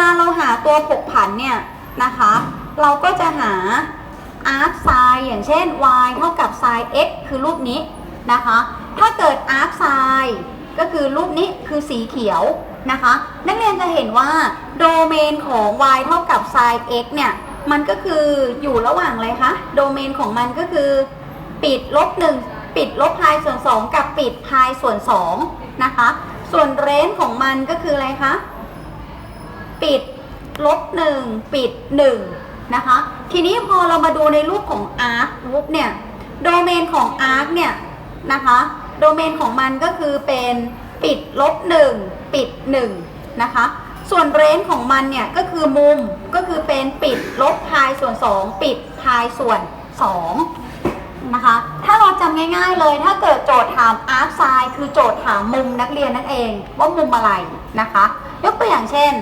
ลาเราหาตัวผกผันเนี่ยนะคะ เราก็จะหา arc sin อย่างเช่น y เท่ากับ sin x คือรูปนี้นะคะ ถ้าเกิด arc sin ก็คือรูปนี้คือสีเขียวนะคะ นักเรียนจะเห็นว่าโดเมนของ y เท่ากับ sin x เนี่ยมันก็คืออยู่ระหว่างอะไรคะ โดเมนของมันก็คือ ปิดลบหนึ่งปิดลบพายส่วน 2 กับปิดพายส่วน2นะคะ ส่วนเรนของมันก็คืออะไรคะ ปิดลบหนึ่งปิดหนึ่งนะคะ ทีนี้พอเรามาดูในรูปของ arc รูปเนี่ยโดเมนของ arc เนี่ยนะคะโดเมนของมันก็คือเป็นปิดลบหนึ่งปิดหนึ่งนะคะ ส่วนเรนของมันเนี่ยก็คือมุมก็คือเป็นปิดลบพายส่วน 2 ปิดพายส่วน2นะคะ ถ้าเราจำง่ายๆเลยถ้าเกิดโจทย์ถาม arc sin คือโจทย์ถามมุมนักเรียนนั่นเองว่ามุมอะไรนะคะ ยกตัวอย่างเช่น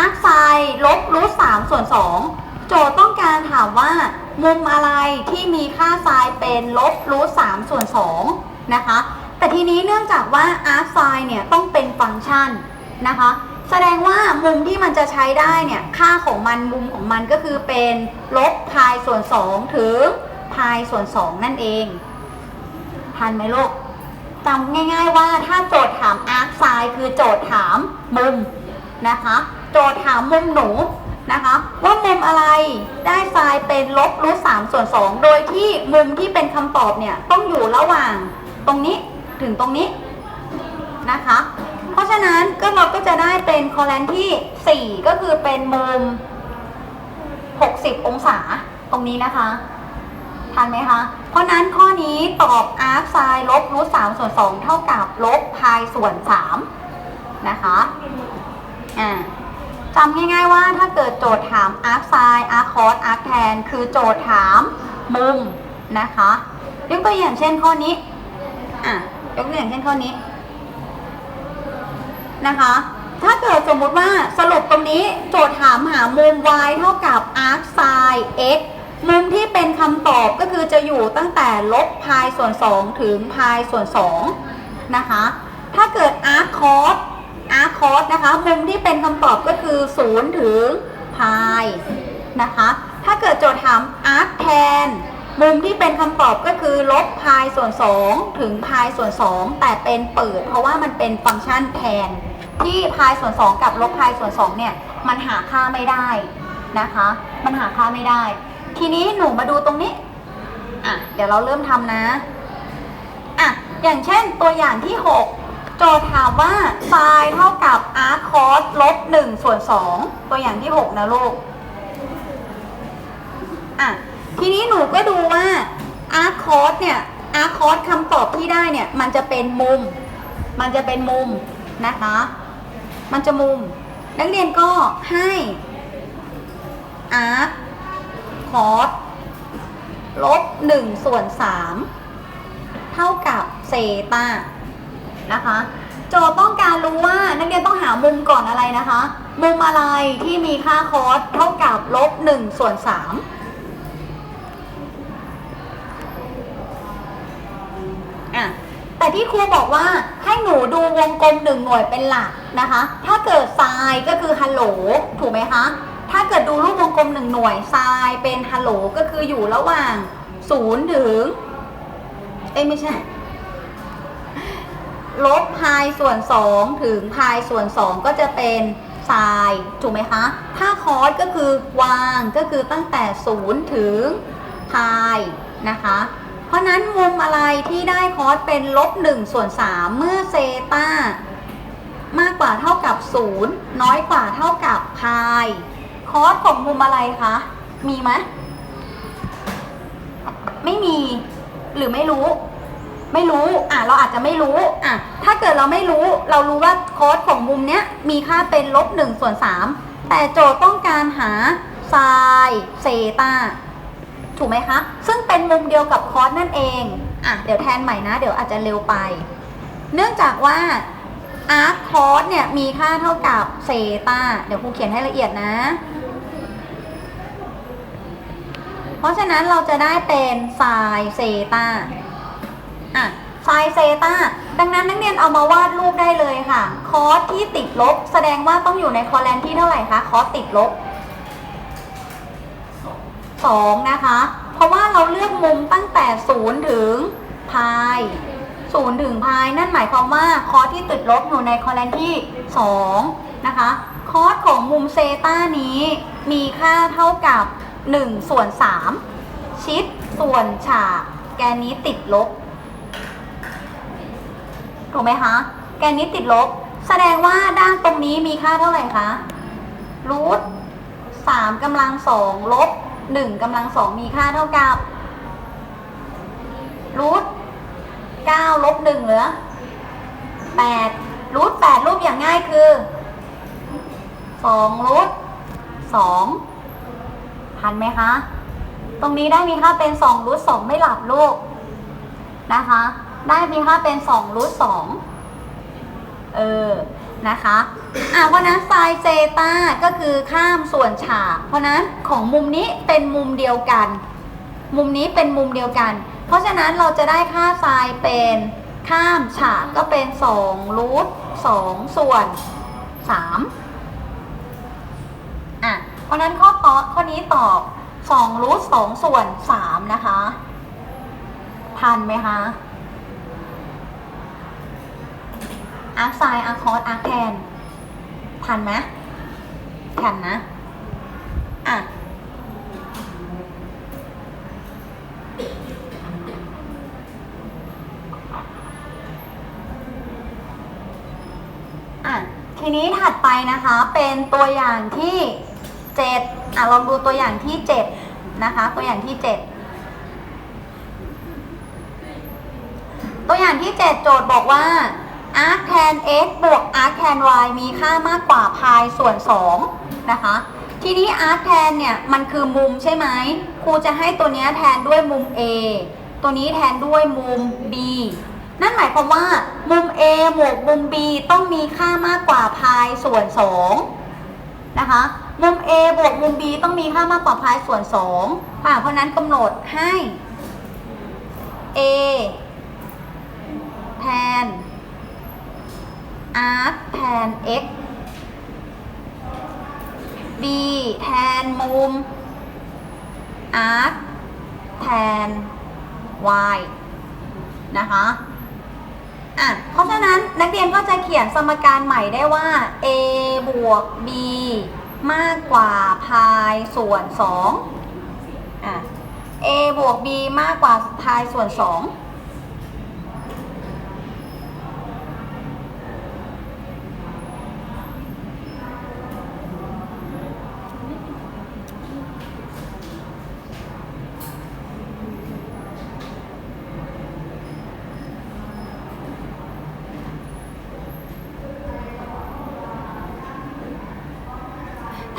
arc sin ลบรูท3ส่วน2โจทย์ต้องการถามว่า มุมอะไรที่มีค่า sin เป็นลบรูท3ส่วน2นะคะ แต่ทีนี้เนื่องจากว่า arc sin เนี่ยต้องเป็นฟังก์ชันนะคะ แสดงว่ามุมที่มันจะใช้ได้เนี่ยค่าของมันมุมของมันก็คือเป็นลบพายส่วน2ถึงพายส่วน2นั่นเองทันไหมลูกจำง่าย ๆ ว่าถ้าโจทย์ถาม arc sin คือโจทย์ถามมุม นะคะ โจทย์ถามมุมหนูนะคะ ว่ามุมอะไรได้ sin เป็นลบรูท3ส่วน2โดยที่มุมที่เป็นคำตอบเนี่ยต้องอยู่ระหว่างตรงนี้ถึงตรงนี้นะคะ เพราะฉะนั้นก็เราก็จะได้เป็นคอแลนที่ 4 ก็คือเป็นมุม 60 องศาตรงนี้นะคะทันไหมคะ เพราะนั้นข้อนี้ตอบ arc sin ลบรูท3ส่วน2เท่ากับลบพายส่วน3นะคะ อ่าจำง่ายๆว่าถ้าเกิดโจทย์ถาม arc sin arc cos arc tan คือโจทย์ถามมุมนะคะยกตัวอย่างเช่นข้อนี้อะยกตัวอย่างเช่นข้อนี้นะคะ ถ้าเกิดสมมุติว่าสรุปตรงนี้โจทย์ถามหามุม y เท่ากับ arc sin x มุมที่เป็นคำตอบก็คือจะอยู่ตั้งแต่ลบพายส่วน 2 ถึงพายส่วน2นะคะ ถ้าเกิด arc cos arc cos นะคะมุมที่เป็นคำตอบก็คือ0ถึงพายนะคะ ถ้าเกิดโจทย์ถาม arc tan มุมที่เป็นคำตอบก็คือลบพายส่วน 2 ถึงพายส่วน 2 แต่เป็นเปิด เพราะว่ามันเป็นฟังก์ชันแทน ที่พายส่วน 2 กับลบพายส่วน 2 เนี่ยมันหาค่าไม่ได้นะคะ มันหาค่าไม่ได้ ทีนี้หนูมาดูตรงนี้อะเดี๋ยวเราเริ่มทำนะอะอย่างเช่นตัวอย่างที่ 6 โจทย์ถามว่า sin เท่ากับ r cos ลบ1ส่วน 2 ตัวอย่างที่ 6 นะลูก อะ ทีนี้หนูก็ดูว่า r cos เนี่ย r cos คำตอบที่ได้เนี่ย มันจะเป็นมุม มันจะเป็นมุมนะคะ มันจะมุม นักเรียนก็ให้ arc cos ลบ1ส่วน 3 เท่ากับเซตา นะคะ โจทย์ต้องการรู้ว่านักเรียนต้องหามุมก่อนอะไรนะคะ มุมอะไรที่มีค่าคอสเท่ากับลบ1ส่วน3อะแต่ที่ครูบอกว่าให้หนูดูวงกลมหนึ่งหน่วยเป็นหลักนะคะ ถ้าเกิดทรายก็คือฮัลโหลถูกไหมคะ ถ้าเกิดดูรูปวงกลมหนึ่งหน่วยทรายเป็นฮัลโหลก็คืออยู่ระหว่างศูนย์ถึง เอ้ยไม่ใช่ ลบพายส่วน 2 ถึงพายส่วน 2 ก็จะเป็นทรายถูกไหมคะ ถ้าคอสก็คือวางก็คือตั้งแต่ 0 ถึงพายนะคะ เพราะนั้นมุมอะไรที่ได้คอสเป็นลบ1ส่วน 3 เมื่อเซตามากกว่าเท่ากับ 0 น้อยกว่าเท่ากับพายคอสของมุมอะไรคะ มีไหมไม่มีหรือไม่รู้ ไม่รู้ อะเราอาจจะไม่รู้ อะ ถ้าเกิดเราไม่รู้ เรารู้ว่าโค้ดของมุมเนี้ยมีค่าเป็นลบหนึ่งส่วนสามแต่โจทย์ต้องการหาไซเซตาถูกไหมคะ ซึ่งเป็นมุมเดียวกับคอสนั่นเอง อะ เดี๋ยวแทนใหม่นะ เดี๋ยวอาจจะเร็วไป เนื่องจากว่าอาร์คคอสเนี่ยมีค่าเท่ากับเซตาเดี๋ยวครูเขียนให้ละเอียดนะ เพราะฉะนั้นเราจะได้เป็นไซเซตา อะไซเซตาดังนั้นนักเรียนเอามาวาดรูปได้เลยค่ะ คอสที่ติดลบ แสดงว่าต้องอยู่ในคอแลนที่เท่าไหร่คะ คอสติดลบสองนะคะ เพราะว่าเราเลือกมุมตั้งแต่ศูนย์ถึงพายศูนย์ถึงพายนั่นหมายความว่าคอสที่ติดลบอยู่ในคอแลนที่สองนะคะ คอสของมุมเซต้านี้มีค่าเท่ากับ1ส่วน3ชิดส่วนฉากแกนนี้ติดลบ ถูกไหมคะ แกนนี้ติดลบ แสดงว่าด้านตรงนี้มีค่าเท่าไหร่คะรูทสามกำลังสองลบหนึ่งกำลังสองมีค่าเท่ากับรูทเก้าลบหนึ่งเหลือแปดรูทแปดรูปอย่างง่ายคือสองรูทสองทันไหมคะ ตรงนี้ได้มีค่าเป็นสองรูทสองไม่หลับลูกนะคะ ได้มีค่าเป็นสองรูทสองเออ นะคะ อะเพราะนั้นไซน์เซตาก็คือข้ามส่วนฉาก เพราะนั้นของมุมนี้เป็นมุมเดียวกัน มุมนี้เป็นมุมเดียวกัน เพราะฉะนั้นเราจะได้ค่าไซน์เป็นข้ามฉากก็เป็น2รูท2ส่วน3อะ เพราะนั้นข้อตอบข้อนี้ตอบ2รูท2ส่วน3นะคะ ทันไหมคะ อาร์คไซน์อาร์คอสอาร์คแทนทันไหมทันนะ อะ อะ ทีนี้ถัดไปนะคะ เป็นตัวอย่างที่7อะ ลองดูตัวอย่างที่7นะคะ ตัวอย่างที่7ตัวอย่างที่7โจทย์บอกว่า arc tan x บวก arc tan y มีค่ามากกว่าพายส่วน 2 นะคะ ทีนี้ arc tan เนี่ย มันคือมุมใช่ไหมครูจะให้ตัวนี้แทนด้วยมุม A ตัวนี้แทนด้วยมุม B นั่นหมายความว่ามุม A บวกมุม B ต้องมีค่ามากกว่าพายส่วน 2 นะคะ มุม A บวกมุม B ต้องมีค่ามากกว่าพายส่วน 2 ค่ะ เพราะนั้นกำหนดให้ A แทน arc แทน x b แทนมุม arc แทน y นะคะอะเพราะฉะนั้นนักเรียนก็จะเขียนสมการใหม่ได้ว่า a บวก b มากกว่าพายส่วน2อะ a บวก b มากกว่าพายส่วน2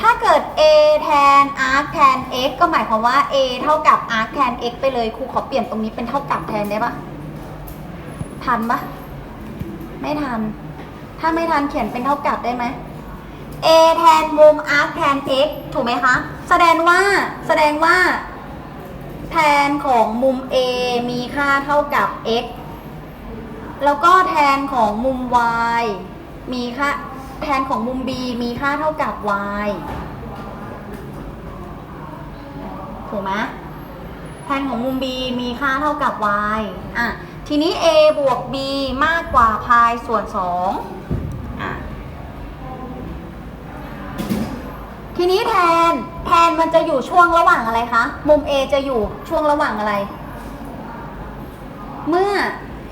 ถ้าเกิด a แทน arc แทน x ก็หมายความว่า a เท่ากับ arc แทน x ไปเลยครูขอเปลี่ยนตรงนี้เป็นเท่ากับแทนได้ปะทันปะไม่ทัน ถ้าไม่ทันเขียนเป็นเท่ากับได้ไหม a แทนมุม arc แทน x ถูกไหมคะ แสดงว่าแสดงว่า แทนของมุม a มีค่าเท่ากับ x แล้วก็แทนของมุม y มีค่าแทนของมุม b มีค่าเท่ากับ y ถูกไหมแทนของมุม b มีค่าเท่ากับ y อะทีนี้ a บวก b มากกว่าพายส่วน 2อะทีนี้แทนแทนมันจะอยู่ช่วงระหว่างอะไรคะ มุม a จะอยู่ช่วงระหว่างอะไร เมื่อ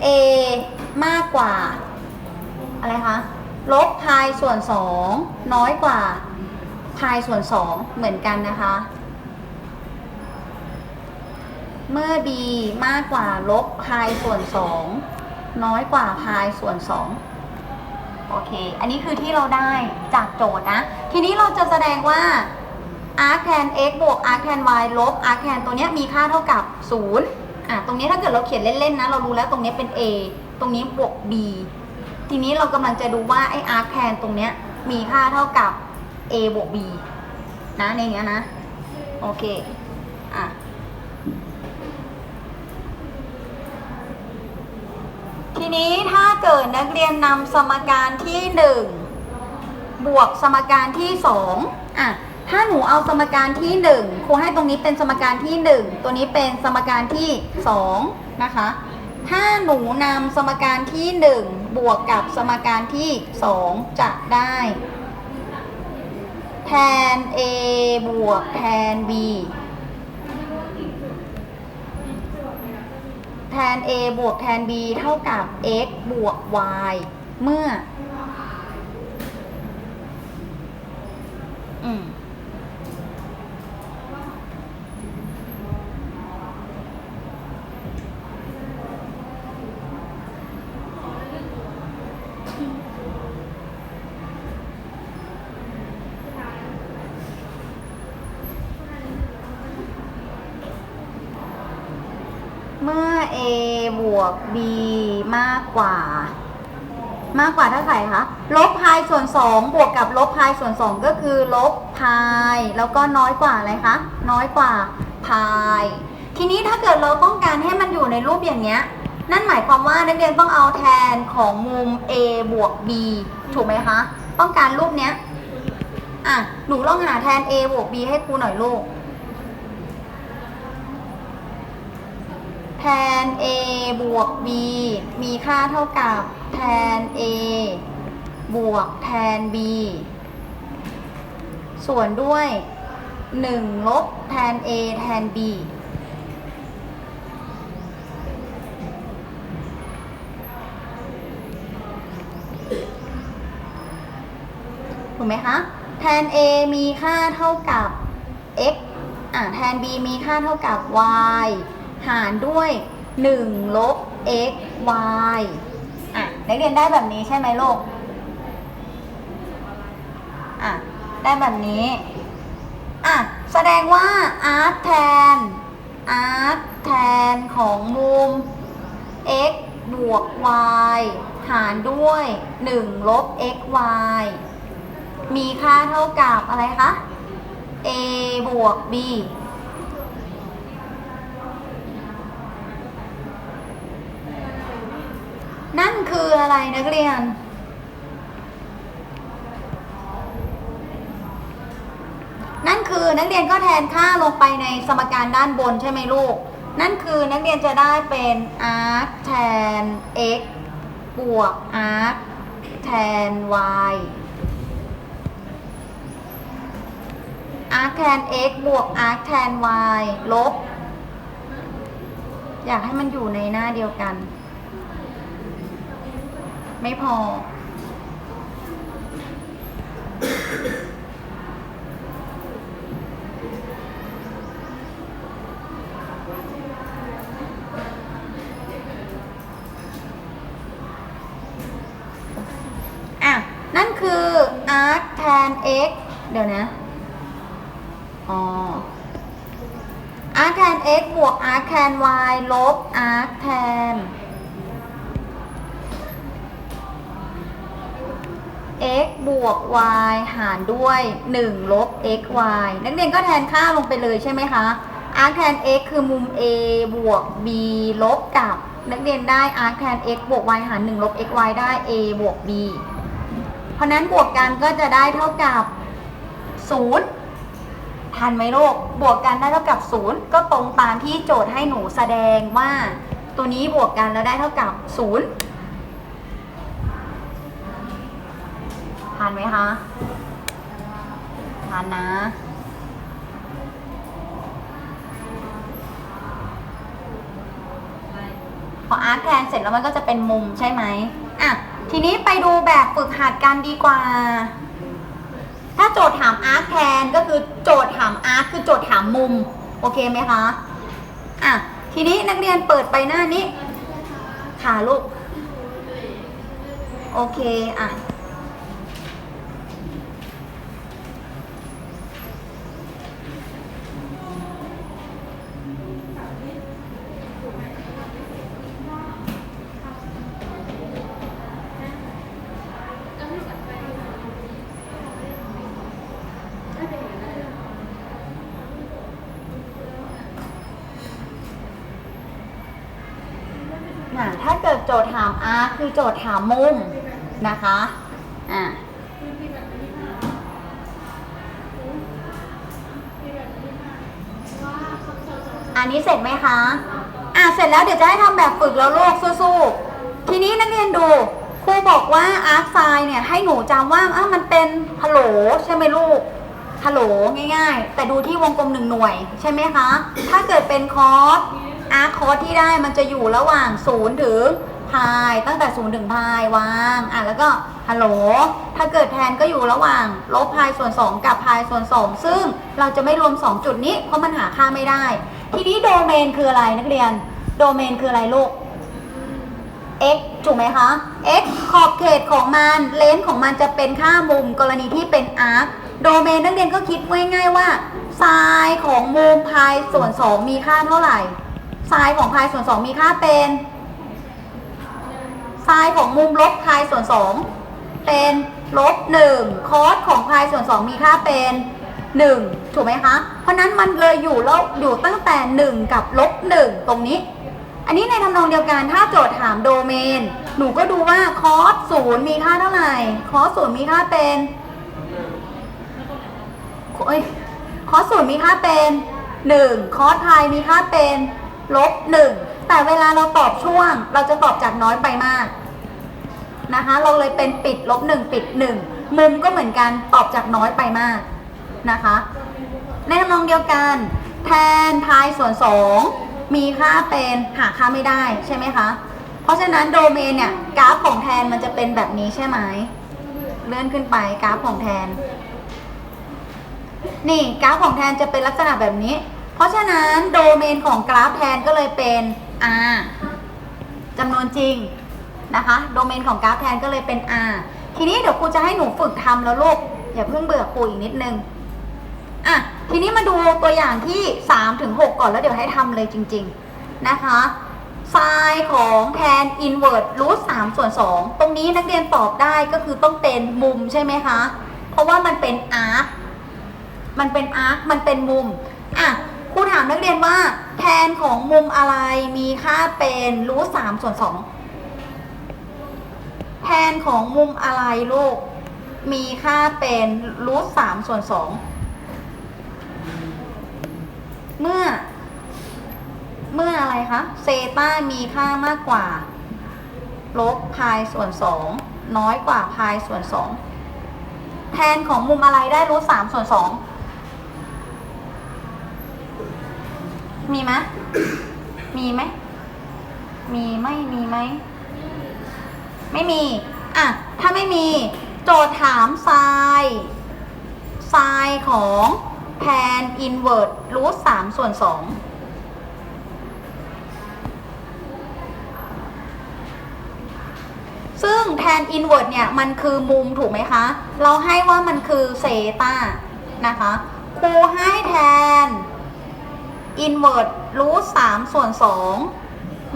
a มากกว่า อะไรคะ ลบพายส่วน 2 น้อยกว่าพายส่วน 2 เหมือนกันนะคะ เมื่อ b มากกว่าลบพายส่วน 2 น้อยกว่าพายส่วน 2 โอเค อันนี้คือที่เราได้จากโจทย์นะ ทีนี้เราจะแสดงว่า arc tan x บวก arc tan y ลบ arc tan ตัวเนี้ยมีค่าเท่ากับ 0 อะ ตรงนี้ถ้าเกิดเราเขียนเล่น ๆ นะ เรารู้แล้วตรงนี้เป็น a ตรงนี้บวก b ทีนี้เรากำลังจะดูว่าไอ้ arc tan ตรงเนี้ยมีค่าเท่ากับ a บวก b นะในเนี้ยนะ โอเค อะ นี้ถ้าเกิดนักเรียนนำสมการที่หนึ่งบวกสมการที่สองอะถ้าหนูเอาสมการที่หนึ่งครูให้ตรงนี้เป็นสมการที่หนึ่งตัวนี้เป็นสมการที่สองนะคะ ถ้าหนูนำสมการที่หนึ่งบวกกับสมการที่สองจะได้แทน a บวกแทน b แท น a บวกแทน b เท่ากับ x บวก y เมื่อ อืม เมื่อ a บวก b มา กกว่า มากกว่าเท่าไหร่คะลบพายส่วน2บวกกับลบพายส่วน2ก็คือลบพายแล้วก็น้อยกว่าอะไรคะน้อยกว่าพายทีนี้ถ้าเกิดเราต้องการให้มันอยู่ในรูปอย่างเนี้ย นั่นหมายความว่านักเรียนต้องเอาแทนของมุม a บวก b ถูกไหมคะต้องการรูปเนี้ยอะหนูลองหาแทน a บวก b ให้ครูหน่อยลูก แทน a บวก b มีค่าเท่ากับแทน a บวกแทน b ส่วนด้วย 1 ลบแทน a แทน b ถูกไหมคะ แทน a มีค่าเท่ากับ x อะแทน b มีค่าเท่ากับ y หารด้วย 1 ลบ x y อะนักเรียนได้แบบนี้ใช่ไหมลูกอะได้แบบนี้อะแสดงว่า arc แทน arc แทนของมุม x บวก y หารด้วย 1 ลบ x y มีค่าเท่ากับอะไรคะ a บวก b นั่น คืออะไรนักเรียน นั่นคือนักเรียนก็แทนค่าลงไปในสมการด้านบนใช่ไหมลูก นั่นคือนักเรียนจะได้เป็น arc แทน x บวก arc แทน y arc แทน x บวก arc แทน y ลบ อยากให้มันอยู่ในหน้าเดียวกัน ไม่พอ อะ นั่นคือ arc tan x เดี๋ยวนะ อ๋อ arc tan x บวก arc tan y ลบ arc tan x บวก y หารด้วย 1 ลบ x y นักเรียนก็แทนค่าลงไปเลยใช่ไหมคะ arc tan x คือมุม a บวก b ลบกับ นักเรียนได้ arc tan x บวก y หาร 1 ลบ x y ได้ a บวก b เพราะนั้นบวกกันก็จะได้เท่ากับ 0 ทันไหมลูก บวกกันได้เท่ากับ 0 ก็ตรงตามที่โจทย์ให้หนูแสดงว่า ตัวนี้บวกกันแล้วได้เท่ากับ 0 ทันไหมคะทันนะ พออาร์ตแทนเสร็จแล้วมันก็จะเป็นมุมใช่ไหมอะ ทีนี้ไปดูแบบฝึกหัดกันดีกว่า ถ้าโจทย์ถามอาร์ตแทนก็คือโจทย์ถามอาร์ตคือโจทย์ถามมุม โอเคไหมคะ อะ ทีนี้นักเรียนเปิดไปหน้านี้ ค่ะลูก โอเค อะ โจทย์ถามอาร์คือโจทย์ถามมุมนะคะอะอันนี้เสร็จไหมคะ อะเสร็จแล้วเดี๋ยวจะให้ทำแบบฝึกแล้วลูกสู้ๆทีนี้นักเรียนดูครูบอกว่าอาร์คไซน์เนี่ยให้หนูจำว่าอ้ามันเป็นฮัลโหลใช่ไหมลูกฮัลโหลง่าย ๆ แต่ดูที่วงกลมหนึ่งหน่วย ใช่ไหมคะ ถ้าเกิดเป็นคอร์สอาร์คอร์สที่ได้มันจะอยู่ระหว่าง0ถึง พายตั้งแต่0ถึงพายวางอะแล้วก็ฮัลโหลถ้าเกิดแทนก็อยู่ระหว่าง ลบพายส่วน 2 กับพายส่วน 2 ซึ่งเราจะไม่รวม 2 จุดนี้ เพราะมันหาค่าไม่ได้ ทีนี้โดเมนคืออะไรนักเรียน โดเมนคืออะไรลูก x ถูกไหมคะ x ขอบเขตของมันเลนส์ของมันจะเป็นค่ามุมกรณีที่เป็น arc โดเมนนักเรียนก็คิดง่ายๆว่าไซน์ของมุมพายส่วน 2 มีค่าเท่าไหร่ไซน์ของพายส่วน 2 มีค่าเป็น ไซน์ของมุมลบพายส่วน2เป็นลบ1คอสของพายส่วน2มีค่าเป็น1ถูกไหมคะ เพราะนั้นมันเลยอยู่แล้วอยู่ตั้งแต่1กับลบ1ตรงนี้ อันนี้ในทำนองเดียวกันถ้าโจทย์ถามโดเมน หนูก็ดูว่าคอสศูนย์มีค่าเท่าไหร่คอสศูนย์มีค่าเป็นเอ้ยคอสศูนย์มีค่าเป็นหนึ่งคอสพายมีค่าเป็นลบหนึ่งแต่เวลาเราตอบช่วง เราจะตอบจากน้อยไปมาก นะคะ เราเลยเป็นปิดลบหนึ่งปิดหนึ่งมุมก็เหมือนกันตอบจากน้อยไปมากนะคะ ในทำนองเดียวกัน แทนพายส่วน2มีค่าเป็นหาค่าไม่ได้ใช่ไหมคะ เพราะฉะนั้นโดเมนเนี่ยกราฟของแทนมันจะเป็นแบบนี้ใช่ไหมเลื่อนขึ้นไปกราฟของแทน นี่กราฟของแทนจะเป็นลักษณะแบบนี้ เพราะฉะนั้นโดเมนของกราฟแทนก็เลยเป็น r จำนวนจริง นะคะโดเมนของกราฟแทนก็เลยเป็น r ทีนี้เดี๋ยวครูจะให้หนูฝึกทำแล้วลูกอย่าเพิ่งเบื่อครูอีกนิดนึงอะทีนี้มาดูตัวอย่างที่3ถึง6ก่อนแล้วเดี๋ยวให้ทำเลยจริง ๆนะคะไซน์ของแทน inverse root 3ส่วน2ตรงนี้นักเรียนตอบได้ก็คือต้องเป็นมุมใช่ไหมคะ เพราะว่ามันเป็น arc มันเป็น arc มันเป็นมุมอะครูถามนักเรียนว่าแทนของมุมอะไรมีค่าเป็น root 3ส่วน2แทนของมุมอะไรลูก มีค่าเป็น root 3ส่วน2เมื่อ เมื่ออะไรคะเซต้ามีค่ามากกว่า ลบพายส่วน2น้อยกว่าพายส่วน2แทนของมุมอะไรได้รูทสามส่วน2มีไหมมีไหม มีไม่มีไหม ไม่มี อะ ถ้าไม่มี โจทย์ถามไซน์ไซน์ของแทนอินเวอร์ตรูทสามส่วนสองซึ่งแทนอินเวอร์ตเนี่ย มันคือมุมถูกไหมคะ เราให้ว่ามันคือเซตานะคะครูให้แทนอินเวอร์ตรูทสามส่วนสอง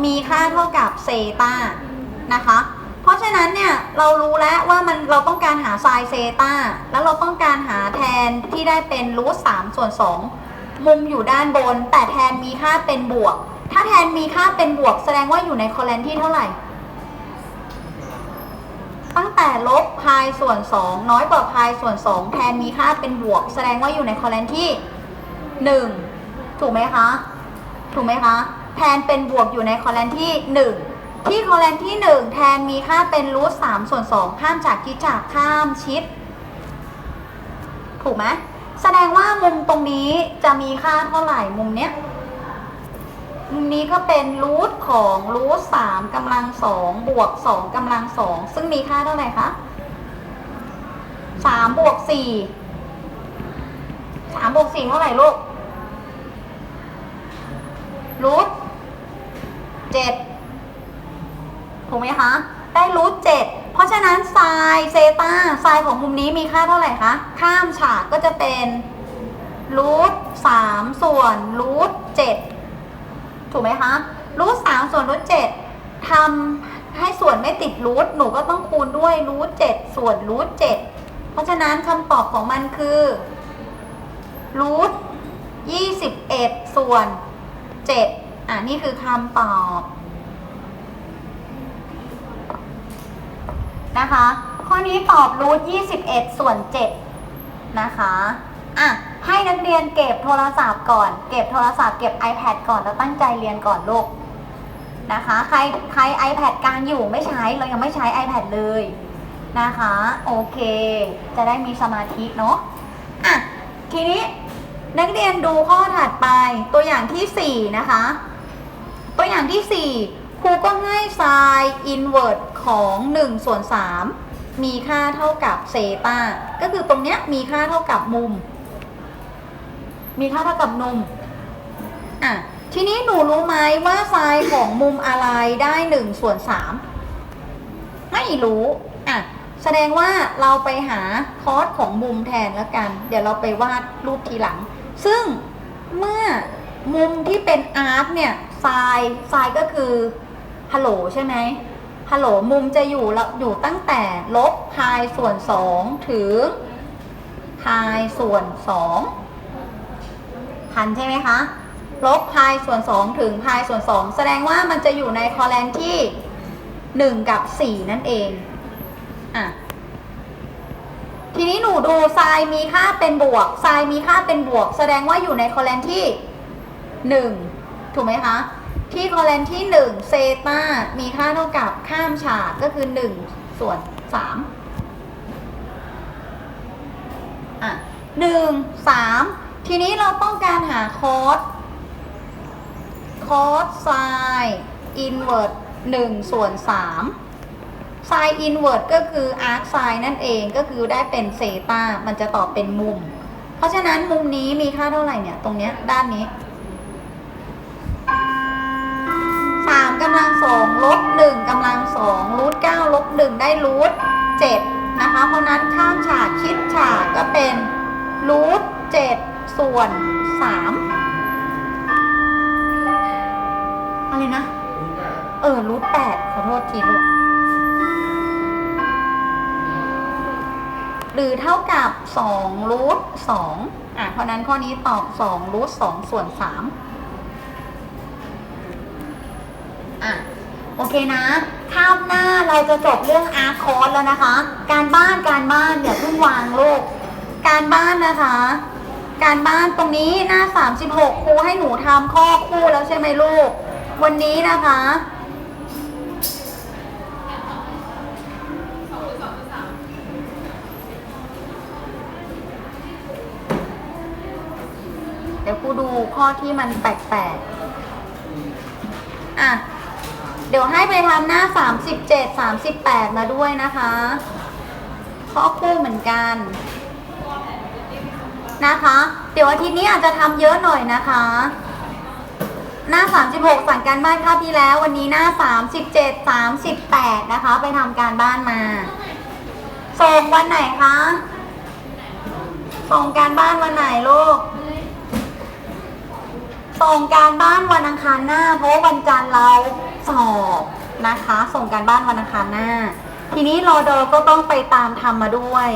มีค่าเท่ากับเซตานะคะ เพราะฉะนั้นเนี่ยเรารู้แล้วว่ามันเราต้องการหาไซน์เซตาแล้วเราต้องการหาแทนที่ได้เป็นรูทสามส่วนสองมุมอยู่ด้านบน แต่แทนมีค่าเป็นบวก ถ้าแทนมีค่าเป็นบวก แสดงว่าอยู่ในคอลเลนที่เท่าไหร่ ตั้งแต่ลบพายส่วน2น้อยกว่าพายส่วน2แทนมีค่าเป็นบวก แสดงว่าอยู่ในคอลเลนที่1ถูกไหมคะ ถูกไหมคะ แทนเป็นบวกอยู่ในคอลเลนที่1 ที่คอลเลนที่ 1 แทนมีค่าเป็นรูท3ส่วน2ข้ามจากทิศจากข้ามชิด ถูกไหมแสดงว่ามุมตรงนี้จะมีค่าเท่าไหร่มุมเนี้ย มุมนี้ก็เป็นรูทของรูทสามกำลังสองบวกสองกำลังสองซึ่งมีค่าเท่าไหร่คะสามบวกสี่สามบวกสี่เท่าไหร่ลูกรูทเจ็ด ถูกไหมคะ ได้รูทเจ็ดเพราะฉะนั้นไซน์เซตาไซน์ของมุมนี้มีค่าเท่าไหร่คะ ข้ามฉากก็จะเป็นรูทสามส่วนรูทเจ็ดถูกไหมคะรูทสามส่วนรูทเจ็ดทำให้ส่วนไม่ติดรูทหนูก็ต้องคูณด้วยรูทเจ็ดส่วนรูทเจ็ดเพราะฉะนั้นคำตอบของมันคือรูทยี่สิบเอ็ดส่วนเจ็ดอะนี่คือคำตอบ นะคะ ข้อนี้ตอบรูท21 ส่วน 7 นะคะอะให้นักเรียนเก็บโทรศัพท์ก่อน เก็บโทรศัพท์เก็บ iPad ก่อนแล้วตั้งใจเรียนก่อนลูกนะคะ ใครใคร iPad กลางอยู่ไม่ใช้เรายังไม่ใช้ iPad เลยนะคะ โอเค จะได้มีสมาธิเนาะอะทีนี้นักเรียนดูข้อถัดไปตัวอย่างทีสี่4นะคะ ตัวอย่างที่4ครูก็ให้ sin inverse ของ1ส่วน3มีค่าเท่ากับเซตาก็คือตรงเนี้ยมีค่าเท่ากับมุม มีค่าเท่ากับมุมอะทีนี้หนูรู้ไหมว่า sin ของมุมอะไรได้1ส่วน3ไม่รู้อะแสดงว่าเราไปหาคอสของมุมแทนแล้วกัน เดี๋ยวเราไปวาดรูปทีหลัง ซึ่งเมื่อมุมที่เป็นอาร์คเนี่ยไซน์ไซน์ก็คือฮัลโหลใช่ไหม ฮัลโหลมุมจะอยู่ละอยู่ตั้งแต่ลบพายส่วน2ถึงพายส่วน2ทันใช่ไหมคะ ลบพายส่วน2ถึงพายส่วน2แสดงว่ามันจะอยู่ในคอแลนที่1กับ4นั่นเองอะทีนี้หนูดูไซน์มีค่าเป็นบวกไซน์มีค่าเป็นบวก แสดงว่าอยู่ในคอแลนที่1ถูกไหมคะ ที่คอแลนที่1เซตามีค่าเท่ากับข้ามฉากก็คือ 1 ส่วน3อะ1 3 ทีนี้เราต้องการหาคอสคอสไซน์อินเวอร์ส1ส่วน3ไซน์อินเวอร์สก็คืออาร์คไซน์นั่นเองก็คือได้เป็นเซตามันจะตอบเป็นมุม เพราะฉะนั้นมุมนี้มีค่าเท่าไหร่เนี่ย ตรงเนี้ยด้านนี้ กำลังสองลบหนึ่งกำลังสองรูทเก้าลบหนึ่งได้รูทเจ็ดนะคะ เพราะนั้นข้ามฉากชิดฉากก็เป็นรูทเจ็ดส่วนสามอะไรนะ เออรูทแปดขอโทษทีลูกหรือเท่ากับ2รูท2อะเพราะนั้นข้อนี้ตอบ2รูท2ส่วน3 อะ โอ เคนะข้ามหน้าเราจะจบเรื่องอาร์คอร์สแล้วนะคะ การบ้านการบ้านอย่าเพิ่งวางลูกการบ้านนะคะ การบ้านตรงนี้หน้า 36ครูให้หนูทำข้อคู่แล้วใช่ไหมลูก วันนี้นะคะเดี๋ยวครูดูข้อที่มันแปลกๆ อะ ดี๋ยวให้ไปทำหน้า 37 38 มาด้วยนะคะข้อคู่เหมือนกันนะคะ เดี๋ยวอาทิตย์นี้อาจจะทำเยอะหน่อยนะคะ หน้า 36สั่งการบ้านคาบที่แล้ววันนี้หน้า 37 38 นะคะ ไปทำการบ้านมาส่งวันไหนคะส่งการบ้านวันไหนลูก ส่งการบ้านวันอังคารหน้า เพราะว่าวันจันทร์เราสอบนะคะ ส่งการบ้านวันอังคารหน้า ทีนี้รอดอก็ต้องไปตามทำมาด้วย